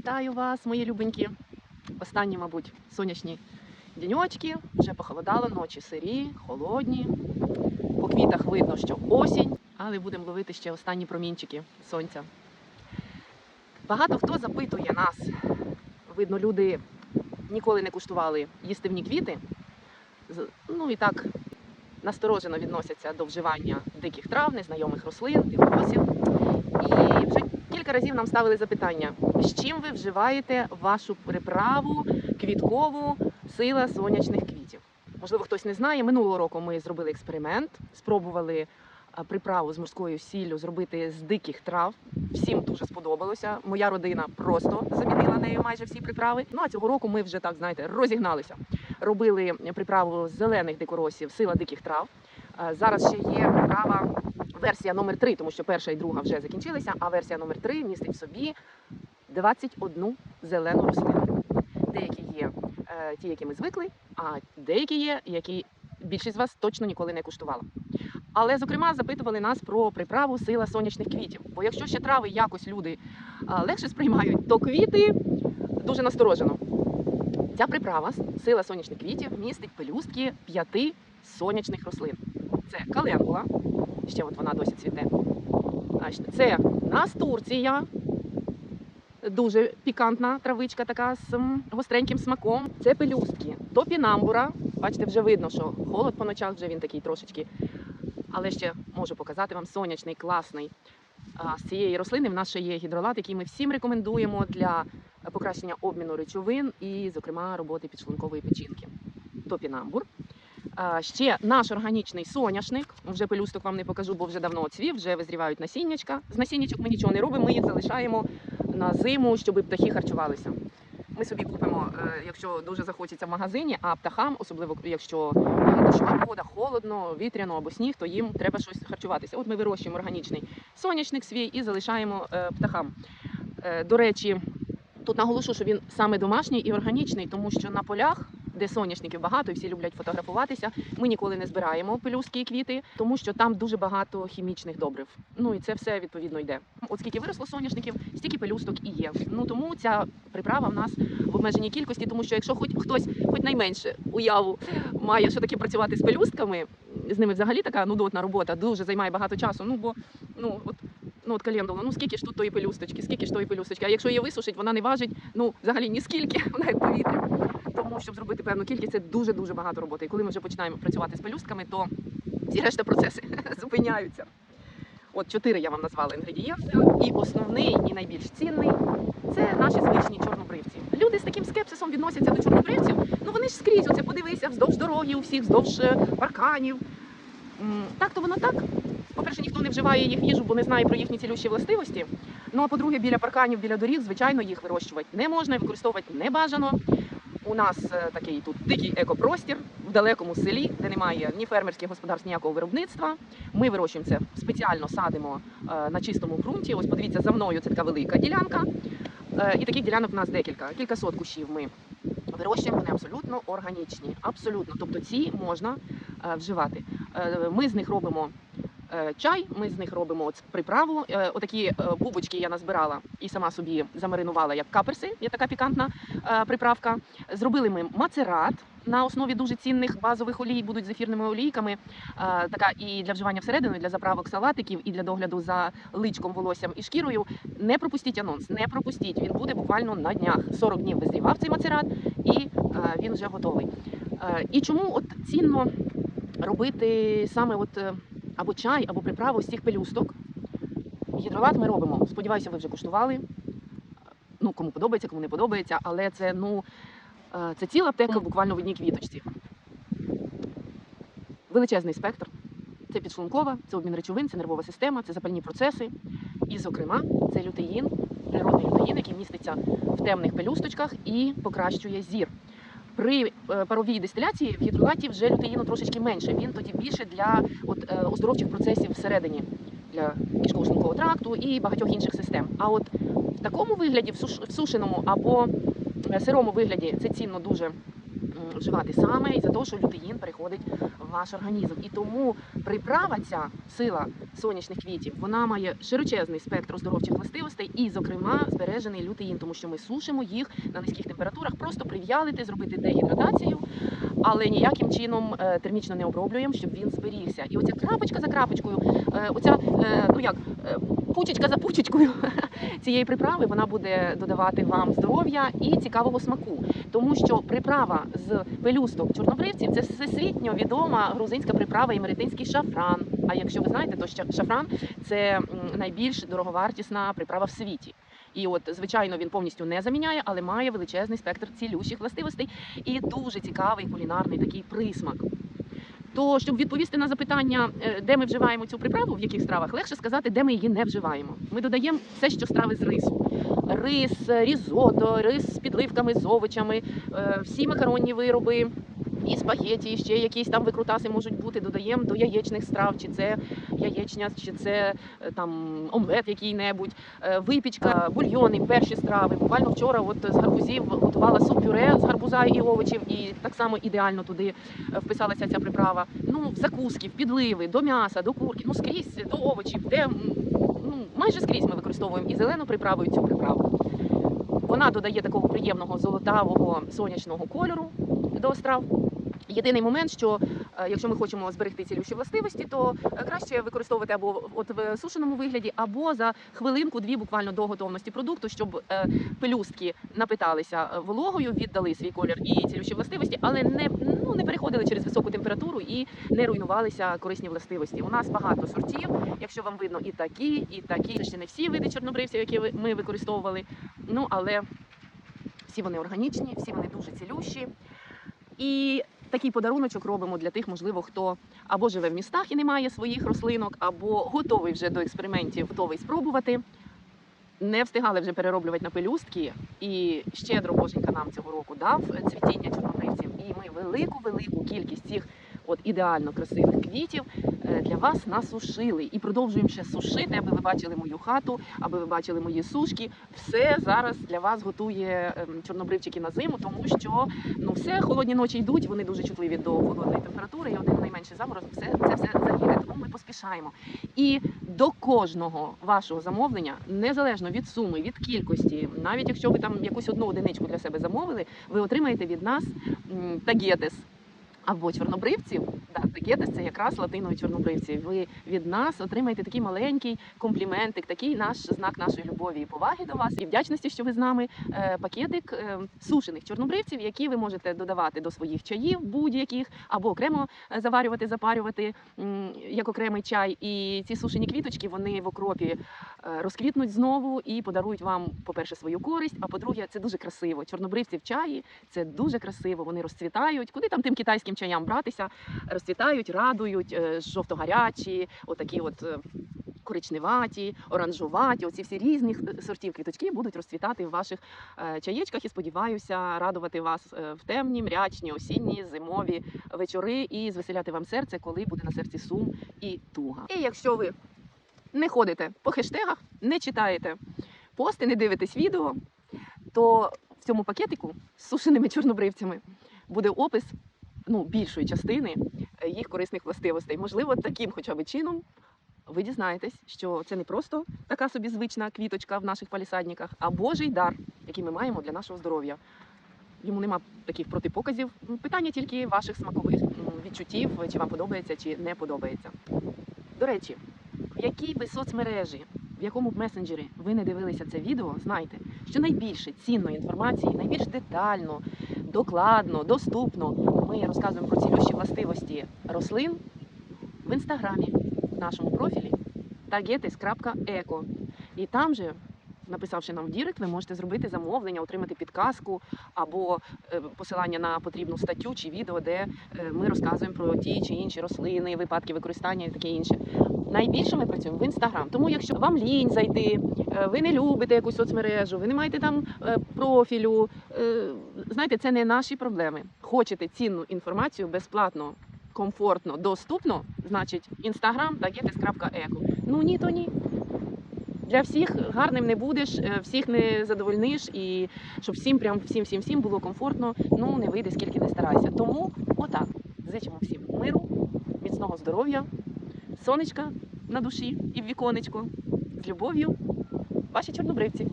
Вітаю вас, мої любенькі. Останні, мабуть, сонячні діньочки. Вже похолодало, ночі сирі, холодні. По квітах видно, що осінь, але будемо ловити ще останні промінчики сонця. Багато хто запитує нас. Видно, люди ніколи не куштували їстивні квіти. Ну і так насторожено відносяться до вживання диких трав, незнайомих рослин, білоросів. І вже кілька разів нам ставили запитання, з чим ви вживаєте вашу приправу квіткову сила сонячних квітів. Можливо, хтось не знає. Минулого року ми зробили експеримент, спробували приправу з морською сіллю зробити з диких трав. Всім дуже сподобалося. Моя родина просто замінила нею майже всі приправи. Ну а цього року ми вже так знаєте розігналися. Робили приправу з зелених дикоросів, сила диких трав. А, Зараз ще є приправа версія номер 3 тому що перша і друга вже закінчилися, а версія номер 3 містить в собі 21 зелену рослину. Деякі є е, ті, які ми звикли, а деякі є, які більшість з вас точно ніколи не куштувала. Але, зокрема, запитували нас про приправу сила сонячних квітів. Бо якщо ще трави якось люди легше сприймають, то квіти дуже насторожено. Ця приправа сила сонячних квітів містить пелюстки п'яти сонячних рослин. Це календула, ще от вона досі цвіте. Це настурція, дуже пікантна травичка, така з гостреньким смаком. Це пелюстки, топінамбура. Бачите, вже видно, що холод по ночах вже він такий трошечки. Але ще можу показати вам сонячний, класний. З цієї рослини в нас ще є гідролат, який ми всім рекомендуємо для покращення обміну речовин і, зокрема, роботи підшлункової печінки. Топінамбур. Ще наш органічний соняшник. Вже пелюсток вам не покажу, бо вже давно цвів, вже визрівають насіннячка. З насіннячок ми нічого не робимо, ми їх залишаємо на зиму, щоб птахи харчувалися. Ми собі купимо, е, якщо дуже захочеться в магазині, а птахам, особливо якщо дощова погода, холодно, вітряно або сніг, то їм треба щось харчуватися. От ми вирощуємо органічний соняшник свій і залишаємо е, птахам. Е, До речі, тут наголошу, що він саме домашній і органічний, тому що на полях. Де соняшників багато і всі люблять фотографуватися. Ми ніколи не збираємо пелюстки і квіти, тому що там дуже багато хімічних добрив. Ну і це все відповідно йде. От скільки виросло соняшників, стільки пелюсток і є. Ну тому ця приправа в нас в обмеженій кількості, тому що якщо хоч хтось, хоч найменше уяву має, що таке працювати з пелюстками, з ними взагалі така нудотна робота, дуже займає багато часу. Ну бо ну от. Ну, от календула, ну скільки ж тут тої пелюсточки, скільки ж тої пелюсточки. А якщо її висушить, вона не важить ну взагалі ні скільки, вона як повітря. Щоб зробити певну кількість, це дуже дуже багато роботи. І коли ми вже починаємо працювати з пелюстками, то всі решта процеси зупиняються. От чотири я вам назвала інгредієнти. І основний, і найбільш цінний це наші звичні чорнобривці. Люди з таким скепсисом відносяться до чорнобривців. Ну вони ж скрізь оце подивися вздовж дороги, у всіх вздовж е, парканів. Так то воно так. По-перше, ніхто не вживає їх в їжу, бо не знає про їхні цілющі властивості. Ну а по-друге, біля парканів, біля доріг, звичайно, їх вирощувати не можна використовувати не бажано. У нас е, такий тут дикий екопростір в далекому селі, де немає ні фермерських господарств, ніякого виробництва. Ми вирощуємо це спеціально садимо е, на чистому ґрунті. Ось подивіться за мною, це така велика ділянка. Е, І таких ділянок у нас декілька, кількасот кущів ми вирощуємо. Вони абсолютно органічні, абсолютно. Тобто ці можна вживати. Ми з них робимо. Е, Чай, ми з них робимо от приправу. Е, Отакі е, бубочки я назбирала і сама собі замаринувала як каперси. Є така пікантна е, приправка. Зробили ми мацерат на основі дуже цінних базових олій, будуть з ефірними олійками. Е, Така і для вживання всередину, і для заправок салатиків, і для догляду за личком, волоссям і шкірою. Не пропустіть анонс, не пропустіть. Він буде буквально на днях. 40 днів визрівав цей мацерат, і е, він вже готовий. Е, І чому от цінно робити саме от е, або чай, або приправу з цих пелюсток? Гідролат ми робимо. Сподіваюся, ви вже куштували. Ну, кому подобається, кому не подобається, але це ну е, це ціла аптека буквально в одній квіточці. Величезний спектр. Це підшлункова, це обмін речовин, це нервова система, це запальні процеси. І, зокрема, це лютеїн, природний лютеїн, який міститься в темних пелюсточках і покращує зір. При е, паровій дистиляції в гідролаті вже лютеїну трошечки менше. Він тоді більше для от, е, оздоровчих процесів всередині, для кишково-шлункового тракту і багатьох інших систем. А от в такому вигляді, в суш- в сушеному або е, сирому вигляді, це цінно дуже вживати саме із-за того, що лютеїн переходить в ваш організм. І тому приправа ця сила сонячних квітів, вона має широчезний спектр оздоровчих властивостей і, зокрема, збережений лютеїн, тому що ми сушимо їх на низьких температурах, просто прив'ялити, зробити дегідратацію, але ніяким чином е, термічно не оброблюємо, щоб він зберігся. І оця крапочка за крапочкою, е, оця е, ну як пучечка за пучечкою цієї приправи, вона буде додавати вам здоров'я і цікавого смаку, тому що приправа з пелюсток чорнобривців це всесвітньо відома грузинська приправа імеретинський шафран. А якщо ви знаєте, то шафран це найбільш дороговартісна приправа в світі. І от, звичайно, він повністю не заміняє, але має величезний спектр цілющих властивостей і дуже цікавий кулінарний такий присмак. То, щоб відповісти на запитання, е, де ми вживаємо цю приправу, в яких стравах, легше сказати, де ми її не вживаємо. Ми додаємо все, що страви з рису: рис, е, різото, рис з підливками, з овочами, е, всі макаронні вироби. І спагеті, і ще якісь там викрутаси можуть бути. Додаємо до яєчних страв, чи це яєчня, чи це е, там омлет який-небудь, е, випічка, бульйони, перші страви. Буквально вчора от з гарбузів готувала суп пюре з гарбуза і овочів, і так само ідеально туди е, вписалася ця приправа. Ну, в закуски, в підливи, до м'яса, до курки, ну скрізь до овочів, де ну, майже скрізь ми використовуємо і зелену приправу, і цю приправу. Вона додає такого приємного золотавого сонячного кольору до страв. Єдиний момент, що е, якщо ми хочемо зберегти цілющі властивості, то е, краще використовувати або от в сушеному вигляді, або за хвилинку-дві буквально до готовності продукту, щоб е, пелюстки напиталися вологою, віддали свій колір і цілющі властивості, але не, ну, не переходили через високу температуру і не руйнувалися корисні властивості. У нас багато сортів. Якщо вам видно і такі, і такі. Це ще не всі види чорнобривців, які ми використовували. Ну але всі вони органічні, всі вони дуже цілющі. І такий подаруночок робимо для тих, можливо, хто або живе в містах і не має своїх рослинок, або готовий вже до експериментів, готовий спробувати. Не встигали вже перероблювати на пелюстки, і щедро Боженька нам цього року дав цвітіння чорнобривців. І ми велику велику кількість цих от ідеально красивих квітів е, для вас насушили і продовжуємо ще сушити, аби ви бачили мою хату, аби ви бачили мої сушки. Все зараз для вас готує ем, чорнобривчики на зиму, тому що ну все холодні ночі йдуть. Вони дуже чутливі до холодної температури. І один найменший заморозок, все це все загине. Тому ми поспішаємо. І до кожного вашого замовлення, незалежно від суми, від кількості, навіть якщо ви там якусь одну одиничку для себе замовили, ви отримаєте від нас тагетес або чорнобривців. Да, тагетес це якраз латинові чорнобривці. Ви від нас отримаєте такий маленький компліментик, такий наш знак нашої любові і поваги до вас і вдячності, що ви з нами. Е, Пакетик е, сушених чорнобривців, які ви можете додавати до своїх чаїв будь-яких, або окремо е, заварювати, запарювати як окремий чай. І ці сушені квіточки вони в окропі розквітнуть знову і подарують вам, по-перше, свою користь. А по-друге, це дуже красиво. Чорнобривці в чаї це дуже красиво. Вони розцвітають. Куди там тим китайським чаям братися? Розцвітають, радують, е, жовто-гарячі, отакі от. е, Коричневаті, оранжуваті, оці всі різні сортів квіточки будуть розцвітати в ваших е, чаєчках і сподіваюся радувати вас е, в темні, мрячні, осінні, зимові вечори і звеселяти вам серце, коли буде на серці сум і туга. І якщо ви не ходите по хештегах, не читаєте пости, не дивитесь відео, то в цьому пакетику з сушеними чорнобривцями буде опис ну, більшої частини е, їх корисних властивостей. Можливо, таким хоча б чином ви дізнаєтесь, що це не просто така собі звична квіточка в наших палісадниках, а Божий дар, який ми маємо для нашого здоров'я. Йому нема таких протипоказів. Питання тільки ваших смакових відчуттів, чи вам подобається, чи не подобається. До речі, в якій би соцмережі, в якому б месенджері ви не дивилися це відео, знайте, що найбільше цінної інформації, найбільш детально, докладно, доступно ми розказуємо про цілющі властивості рослин в інстаграмі, в нашому профілі tagetes.eco. І там же, написавши нам в Дірект, ви можете зробити замовлення, отримати підказку або е, посилання на потрібну статтю чи відео, де е, ми розказуємо про ті чи інші рослини, випадки використання і таке інше. Найбільше ми працюємо в інстаграм. Тому, якщо вам лінь зайти, е, ви не любите якусь соцмережу, ви не маєте там профілю. Знаєте, це не наші проблеми. Хочете цінну інформацію безплатно, комфортно, доступно, значить інстаграм та getes.eco. Ну ні, то ні. Для всіх гарним не будеш, е, всіх не задовольниш, і щоб всім прям всім всім всім було комфортно, ну не вийде скільки не старайся. Тому отак. Зичимо всім миру, міцного здоров'я, сонечка на душі і в віконечку. З любов'ю, ваші чорнобривці.